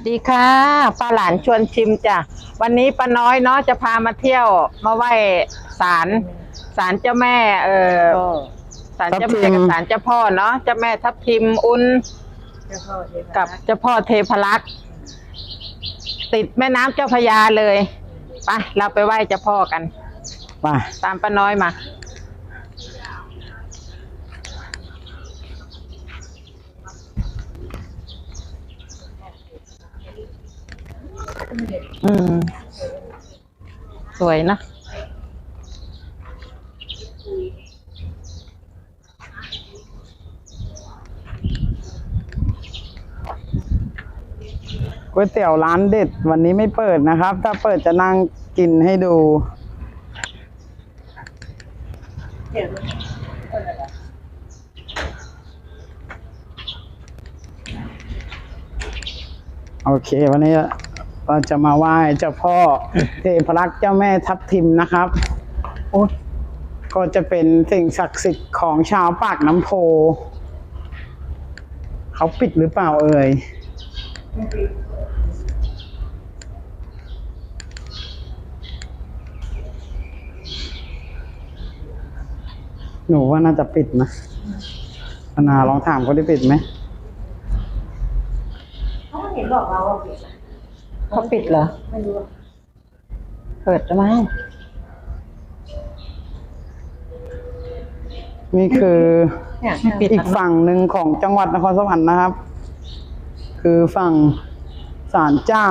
สวัสดีค่ะป้าหลานชวนชิมจ้ะวันนี้ป้าน้อยเนาะจะพามาเที่ยว มาไหว้ศาลศาลเจ้าแม่ เออศาลเจ้าแม่กับศาลเจ้าพ่อเนาะเจ้าแม่ทับทิมอุ้นกับเจ้าพ่อเทพรักษ์ติดแม่น้ำเจ้าพระยาเลยไปเราไปไหว้เจ้าพ่อกันไปตามป้าน้อยมา อืม สวยนะ ก๋วยเตี๋ยวร้านเด็ด วันนี้ไม่เปิดนะครับ ถ้าเปิดจะนั่งกินให้ดูโอเค วันนี้ เราจะมาไหว้เจ้าพ่อเทพรักษ์เจ้าแม่ทับทิมนะครับโอ๊ยก็จะเป็นสิ่งศักดิ์สิทธิ์ของชาวปากน้ำโพ เขาปิดหรือเปล่าเอ่ยหนูว่าน่าจะปิดนะพนาลองถามเขาได้ปิดไหมเขาเห็นบอกเราว่าปิด เขาปิดเหรอ ไม่รู้ว่าเปิดจะมั้งนี่คือเนี่ยไม่ปิดอีหรกอกฝั่งหนึ่งของจังหวัดนครสวรรค์นะครับ คือฝั่งศาลเจ้า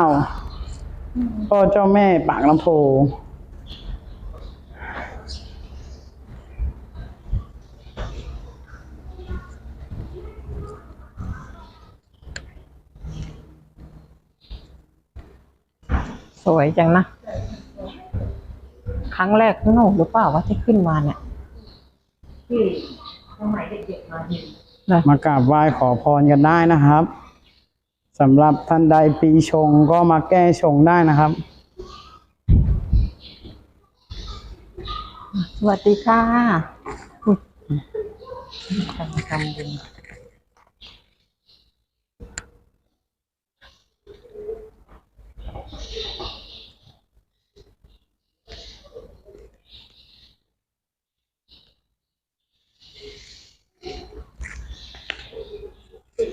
พ่อเจ้าแม่ปากลำโพ สวยจังนะ ครั้งแรกข้างนอกหรือเปล่าว่าที่ขึ้นมาเนี่ยที่สมัยเด็กๆมาเห็นนะมากราบไหว้ขอพรกันได้นะครับสำหรับท่านใดปีชงก็มาแก้ชงได้นะครับ สวัสดีค่ะทำทำบุ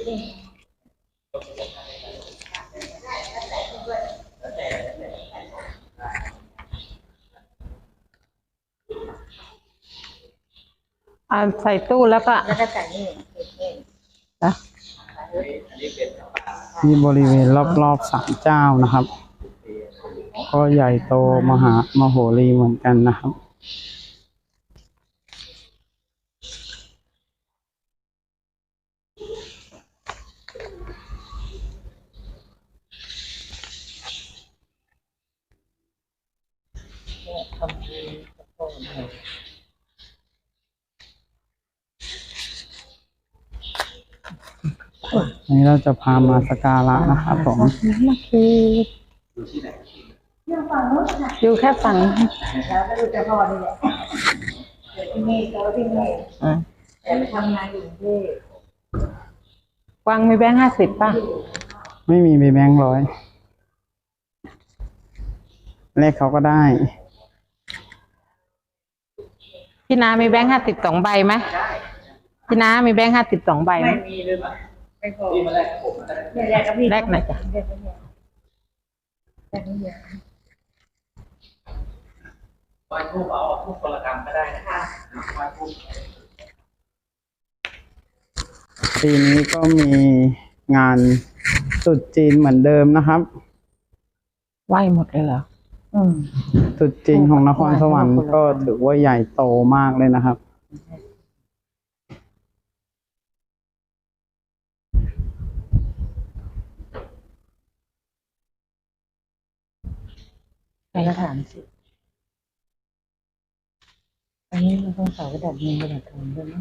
อ่าใส่ตู้แล้วก็แล้วก็ใส่นี่นี่นะที่บริเวณรอบๆศาลเจ้านะครับ ก็ใหญ่โตมหามโหรีเหมือนกันนะครับ เนี่ยทำบุญกับพ่อแม่ อั นนี้เราจะพามาสกการะนะครับผมมาคือเรื่องฝั่งนู้นค่ะอยู่แค่ฝั่งแล้วก็ดูเจ้าพ่อนี่แหละเกิดที่นี่โตที่นี่อ่าแต่ไปทำงานอยู่กรุงเทพกวางมีแบงค์ห้าสิบป่ะ ไม่มีมีแบงค์ร้อยเลขเขาก็ได้ พี่นามีแบงค์ห้าสิบสองใบไหมพี่นามีแบงค์ห้าสิบสองใบไหมไม่มีเลยไม่พอเนี่ยแรกกับพี่แรกหน่อยจ้ะแรกกับพี่แรกนี่เดียวไหว้ทูบเอาทูบคนละกรรมก็ได้นะคะไหว้ทูบปีนี้ก็มีงานตรุษจีนเหมือนเดิมนะครับ ไหวหมดเลยเหรอ อืมตรุษจีนของนครสวรรค์ก็ถือว่าใหญ่โตมากเลยนะครับ ใครก็ถามสิอันนี้เราต้องใส่กระดาษเงินกระดาษทองด้วยนะ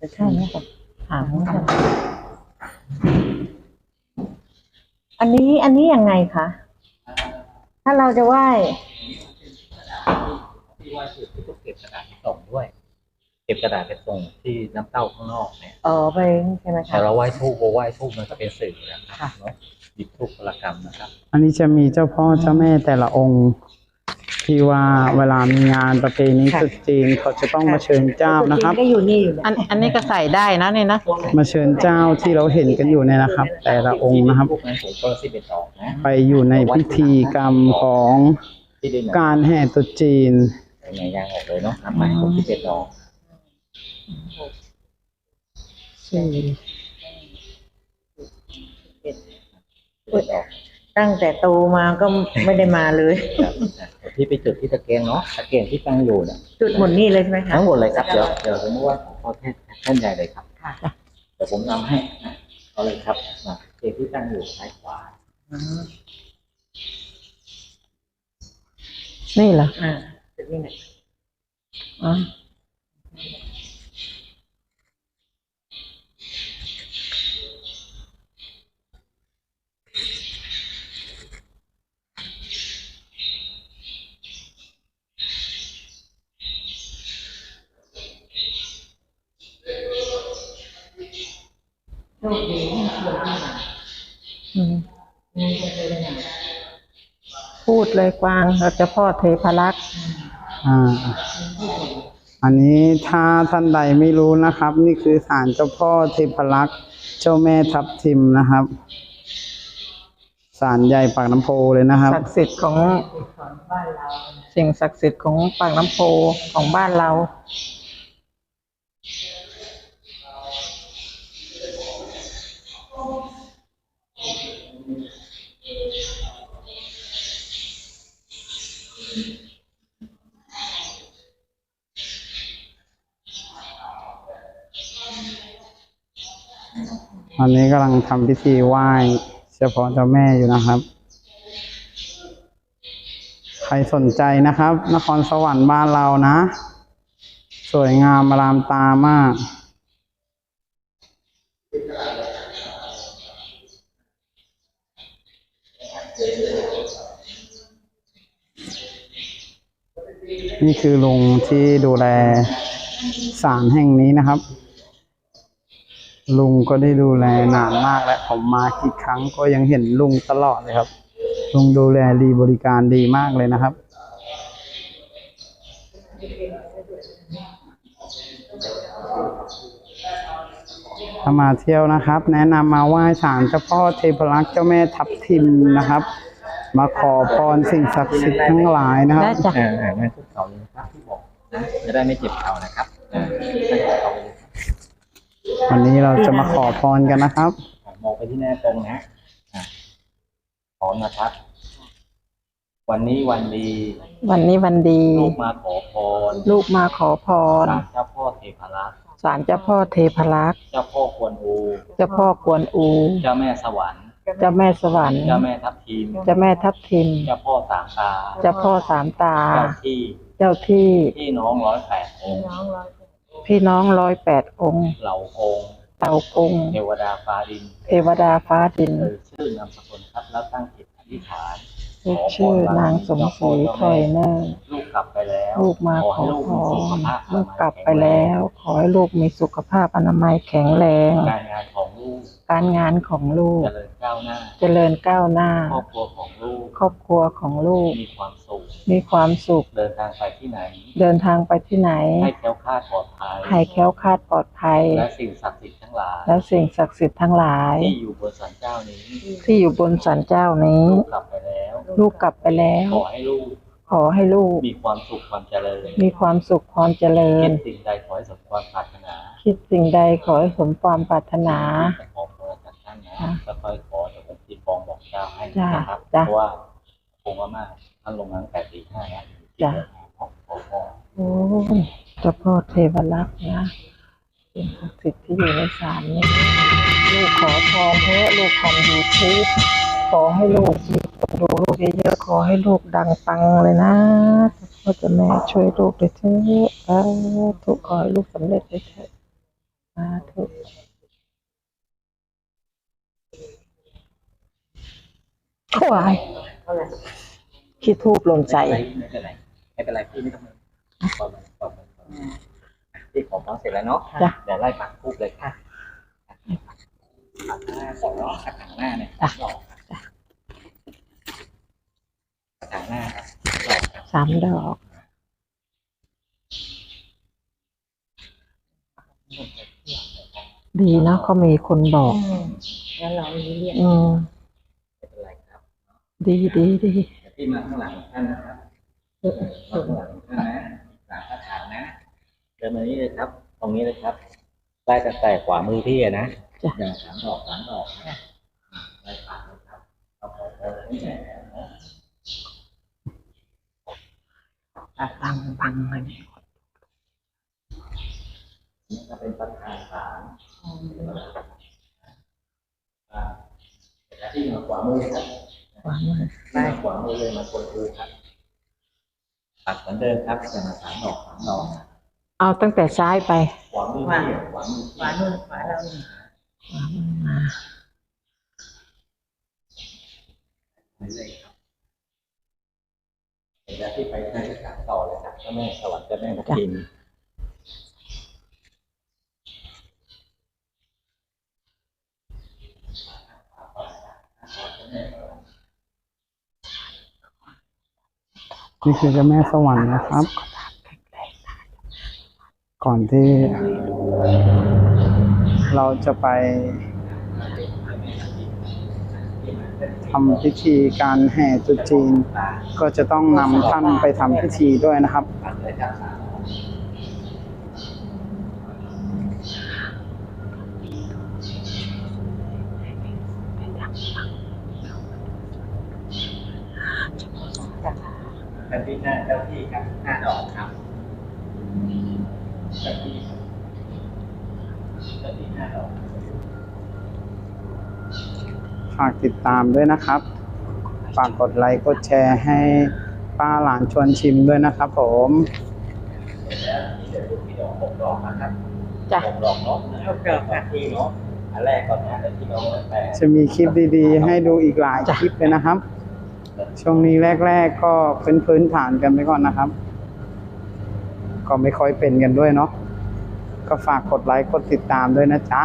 จะใช่ไหมครับถามเขาค่ะอันนี้อันนี้ยังไงคะ ถ้าเราจะไหว้ที่ไหว้ทูบที่ต้องเก็บกระดาษไปส่งด้วย เก็บกระดาษไปส่งที่น้ำเต้าข้างนอกเนี่ยเออไปใช่ไหมคะแต่เราไหว้ทูบโอไหว้ทูบมันก็เป็นสื่อนะครับค่ะเนาะหยิบทุกพลกรรมนะครับ อันนี้จะมีเจ้าพ่อเจ้าแม่แต่ละองค์ ที่ว่าเวลามีงานประเพณีตรุษจีนเขาจะต้องมาเชิญเจ้านะครับ ก็อยู่นี่อยู่นะอันอันนี้ก็ใส่ได้นะนี่นะมาเชิญเจ้าที่เราเห็นกันอยู่เนี่ยนะครับ แต่ละองค์นะครับพวกนั้นผมก็สิบเอ็ดดอกนะไปอยู่ในพิธีกรรมของที่ได้การแห่ตรุษจีนเป็นไงยางออกเลยเนาะนับใหม่ผมสิบเอ็ดดอกสี่สิบเอ็ดดอกตั้งแต่โตมาก็ไม่ได้มาเลยครับเดี๋ยว พี่ไปจุดที่ตะเกียงเนาะตะเกียงที่ตั้งอยู่เนี่ยจุดหมดนี่เลยใช่ไหมคะทั้งหมดเลยครับเดี๋ยวเดี๋ยวสมมติว่าของพ่อแท่นแท่นใหญ่เลยครับค่ะเดี๋ยวผมนำให้นะเอาเลยครับมาเกียงที่ตั้งอยู่ซ้ายขวาอืมนี่เหรออ่าจุดนี้หน่อยอ๋อ โชคดีที่ชวนที่มาอืมนี่จะเป็นยังไงพูดเลยกวางเราจะพ่อเทพรักษ์อ่า อันนี้ถ้าท่านใดไม่รู้นะครับ นี่คือศาลเจ้าพ่อเทพรักษ์เจ้าแม่ทับทิมนะครับศาลใหญ่ปากน้ำโพเลยนะครับศักดิ์สิทธิ์ของของบ้านเราสิ่งศักดิ์สิทธิ์ของปากน้ำโพของบ้านเรา อันนี้กำลังทำพิธีไหว้เฉพาะเจ้าแม่อยู่นะครับ ใครสนใจนะครับ นครสวรรค์บ้านเรานะ สวยงามอารามตามากนี่คือลุงที่ดูแลศาลแห่งนี้นะครับ ลุงก็ได้ดูแลนานมากแล้วผมมากี่ครั้งก็ยังเห็นลุงตลอดเลยครับ ลุงดูแลดีบริการดีมากเลยนะครับ ถ้ามาเที่ยวนะครับ แนะนำมาไหว้ศาลเจ้าพ่อเทพรักษ์เจ้าแม่ทับทิมนะครับ มาขอพรสิ่งศักดิ์สิทธิ์ทั้งหลายนะครับ ได้จ้ะ อ่าอ่านั่นทุกเสาเลยนะครับที่บอกนะจะได้ไม่เจ็บเข่านะครับอ่านั่งเข่าเลยครับ วันนี้เราจะมาขอพรกันนะครับอ่ามองไปที่หน้าตรงนะฮะอะพร้อมนะครับ วันนี้วันดี วันนี้วันดี ลูกมาขอพรลูกมาขอพร ศาลเจ้าพ่อเทพรักษ์ศาลเจ้าพ่อเทพรักษ์เจ้าพ่อกวนอูเจ้าพ่อกวนอู เจ้าแม่สวรรค์ เจ้าแม่สวรรค์เจ้าแม่ทับทิมเจ้าแม่ทับทิมเจ้าพ่อสามตาเจ้าพ่อสามตา เจ้าที่เจ้าที่ พี่น้องร้อยแปดองค์น้องเรา พี่น้องร้อยแปดองค์ เหล่ากงเต่ากง เทวดาฟ้าดินเทวดาฟ้าดิน เอ่ยชื่อนามสกุลครับแล้วตั้งจิตอธิษฐานลูกชื่อนางสมศรีถอยเนอร์ลูกกลับไปแล้วลูกมาขอให้ลูกพมีสุขรภาพลูกกลับไปแล้ว ขอให้ลูกมีสุขภาพอนามัยแข็งแรง การงานของลู กการงานของลูก เจริญก้าวหน้า เจริญก้าวหน้า ครอบครัวของลูก ครอบครัวของลูก มีความสุข มีความสุข เดินทางไปที่ไหน เดินทางไปที่ไหน ให้แคล้วคลาดปลอดภัย ให้แคล้วคลาดปลอดภัย และสิ่งศักดิ์สิทธิ์ทั้งหลาย แล้วสิ่งศักดิ์สิทธิ์ทั้งหลาย ที่อยู่บนสันเจ้านี้ ที่อยู่บนสันเจ้านี้ ลูกกลับไปแล้ว ลูกกลับไปแล้ว ขอให้ลูกขอให้ลูกมีความสุขความเจริญ มีความสุขความเจริคิญดสิ่งใดขอให้สมความปรารถนา คิดสิ่งใดขอให้สมความปรารถนาจะขอพรจา กท่านนะค่ะจะค่อยขอเดี๋ยวผมตีฟองบอกเจ้าให้จ้ะนะครับจ้ะเพราะว่าผมว่ามากท่านลงมาตั้งแต่ตีห้าแล้วจ้ะขอขอพรโอ้ยเจ้าพ่อเทวรักษ์นะสิ่งศักดิ์สิทธิ์ที่อยู่ในศาลนี้ลูกขอพรเถอะลูกทำยูทูบขอให้ลูกมีคนดูลูกเยอะๆขอให้ลูกดังปังเลยนะพ่อจะแม่ช่วยลูกด้วยเถอะสาธุขอให้ลูกสำเร็จด้วยเถอะสาธุ ถวายเท่ไร่ขี้ทูบลงใจ ไม่เป็นไรไม่เป็นไรพี่ไม่ต้องมาปล่อนต่อไปต่อไปพี่ขอพร้อมเสร็จแล้วเนาะจ้ะ เดี๋ยวไล่ปักทูบเลยค่ะปักหน้าสองรอบกรางหน้าเนี่ยสองต่างหน้าสอกสามดอก ดีเนาะเขามีคนบอก แล้วเราเรียกอื ดีดีดีเดี๋ยวพี่มาข้างหลังท่านนะครับมาข้างหลังท่านนะสามคาถานะเดินมานี้เลยครับ ตรงนี้เลยครับไล่ตั้งแต่ขวามือพี่อะนะอย่างสามดอกสามดอกนะไล่ปากเลยครับเอาขอโทษให้แหนนะบังบังมันนี่ก็เป็นประธานศาลอ่าที่มาขวามือครับ วางมือหน้าขวามือเลยมาคนดูครับปักเหมือนเดิมครับอย่างละสามดอกสามดอกเอาตั้งแต่ซ้ายไปขวามือพี่ขวามือขวานู่นขวาเรานี่วางมือมาพี่เลยครับเดี๋ยวที่ไปให้กลับต่อเลยครับเจ้าแม่สวรรค์เจ้าแม่ทับทิม นี่คือเจ้าแม่สวรรค์นะครับ ก่อนที่ เราจะไปทำพิธีการแห่จุดจีน ก็จะต้องนำท่านไปทำพิธีด้วยนะครับ ปักเลยครับสามดอก ท่านที่หน้าเจ้า ที่ครับห้าดอกครับเจ้าที่ครับเจ้าที่ห้าดอกฝากติดตามด้วยนะครับ ฝากกดไลค์กดแชร์ให้ป้าหลานชวนชิมด้วยนะครับผมเสร็จแล้วที่เดี๋ยวลูกพี่ดอกหกดอกนะครับจ้ะหกดอกเนาะหกดอกครับที่เนาะอันแรกก่อนนะแล้วที่น้องแปดจะมีคลิปดีๆ ให้ดูอีกหลายคลิปเลยนะครับ ช่วงนี้แรก ๆ ก็พื้นพื้นฐานกันไปก่อนนะครับ ก็ไม่ค่อยเป็นกันด้วยเนาะก็ฝากกดไลค์กดติดตามด้วยนะจ๊ะ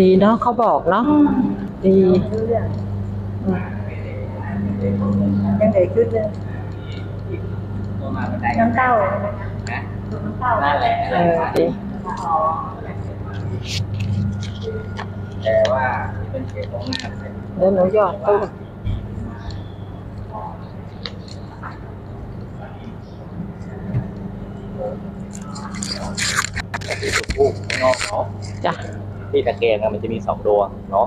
ดีเนาะเขาบอกเนาะดีไม่รู้เรื่องยังไงขึ้นเลยตัวมาบันไดน้ำเต้าเลยนะนะน้ำเต้านั่นแหละเออดีแต่ว่าที่เป็นเขตตรงหน้าเป็นเดี๋ยวหนูหยอดตู้ที่ตัวผู้ข้างนอกเนาะจ้ะ ที่ตะเกียงอะมันจะมีสองดวงเนาะ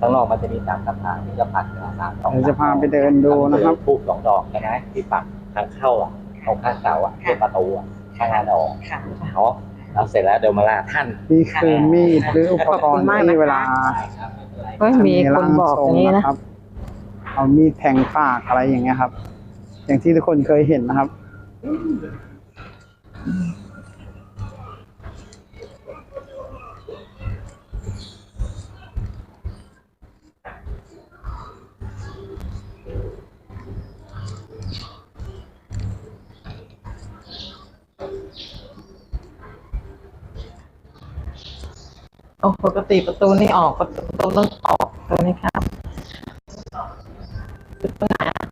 ข้างนอกมันจะมีสามคำถามที่จะปักสามสองเดี๋ยวจะพาไปเดินดูนะครับทูบสองดอกนะนะที่ปักทางเข้าอะตรงข้างเสาอะเป็นประตูอะข้างงานออกค่ะเนาะแล้วเสร็จแล้วเดี๋ยวมาลาท่านนี่คือมีดหรืออุปกรณ์ที่เวลาเฮ้ยมีคนบอกอย่างนี้นะครับ เอามีดแทงปากอะไรอย่างเงี้ยครับ อย่างที่ทุกคนเคยเห็นนะครับ โอ้ปกติประตูนี่ออกประตูต้องออกตัวนี้ครับประตูไหนอะ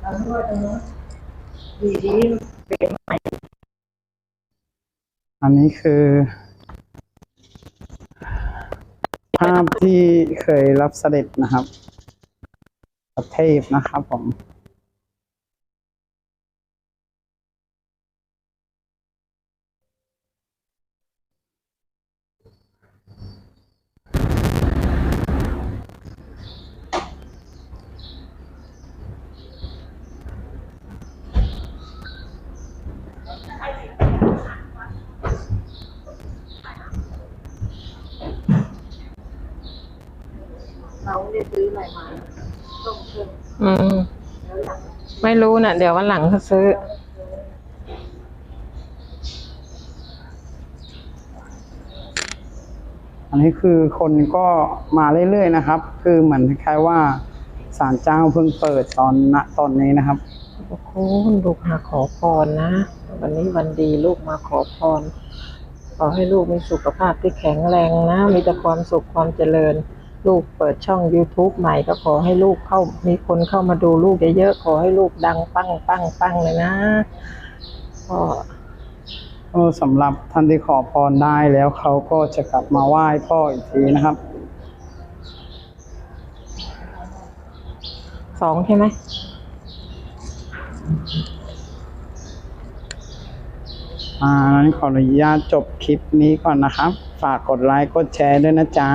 เรานวดตรงนู้นดีดีเปลี่ยนใหม่อันนี้คือ ภาพที่เคยรับเสด็จนะครับ กับเทพนะครับผม เราเนี่ยซื้ออะไรมา ไม่รู้น่ะ เดี๋ยววันหลังเขาซื้อ อันนี้คือคนก็มาเรื่อยๆนะครับ คือเหมือนคล้ายๆว่าศาลเจ้าเพิ่งเปิดตอนณตอนนี้นะครับขอบคุณลูกมาขอพรนะ วันนี้วันดีลูกมาขอพร ขอให้ลูกมีสุขภาพที่แข็งแรงนะ มีแต่ความสุขความเจริญ ลูกเปิดช่อง YouTube ใหม่ก็ขอให้ลูกเข้า มีคนเข้ามาดูลูกเยอะๆขอให้ลูกดังปั้งปั้งปั้งเลยนะก็ก็สำหรับท่านที่ขอพรได้แล้วเขาก็จะกลับมาไหว้พ่ออีกทีนะครับสองใช่ไหมอ่างั้นขออนุญาตจบคลิปนี้ก่อนนะครับ ฝากกดไลค์กดแชร์ด้วยนะจ๊ะ